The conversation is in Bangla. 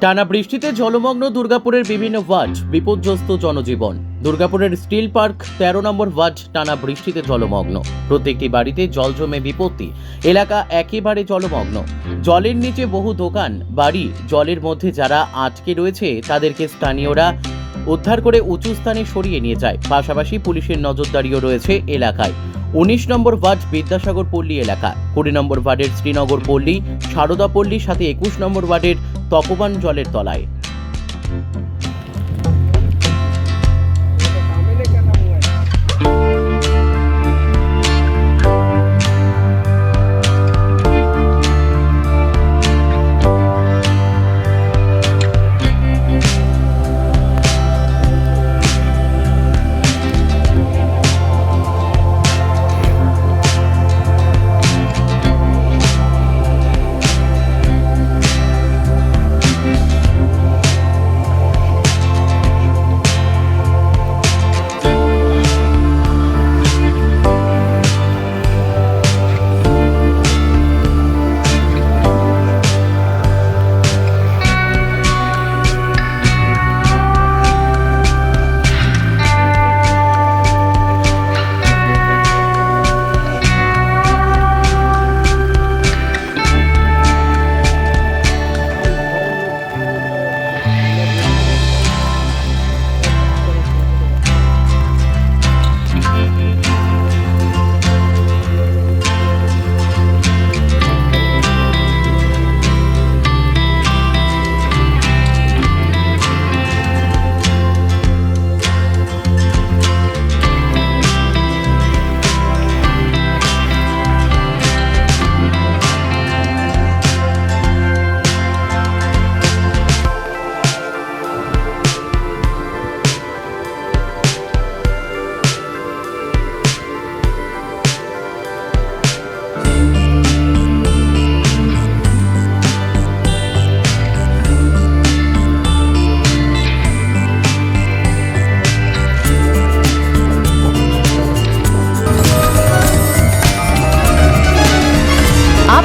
টানা বৃষ্টিতে জলমগ্ন দুর্গাপুরের বিভিন্ন ওয়ার্ড, বিপর্যস্ত জনজীবন। দুর্গাপুরের স্টিল পার্ক, তেরো নম্বর ওয়ার্ড, টানা বৃষ্টিতে জলমগ্ন। প্রত্যেকটি বাড়িতে জল জমে বিপত্তি। এলাকা একেবারে জলমগ্ন। জলের নিচে বহু দোকান, বাড়ি, জলের মধ্যে যারা আটকে রয়েছে, তাদেরকে স্থানীয়রা উদ্ধার করে উঁচু স্থানে সরিয়ে নিয়ে যায়। পাশাপাশি পুলিশের নজরদারিও রয়েছে এলাকায়। উনিশ নম্বর ওয়ার্ড বিদ্যাসাগর পল্লী এলাকা, কুড়ি নম্বর ওয়ার্ডের শ্রীনগর পল্লী, সারদা পল্লী সাথে একুশ নম্বর ওয়ার্ডের তপবান জলের তলায়।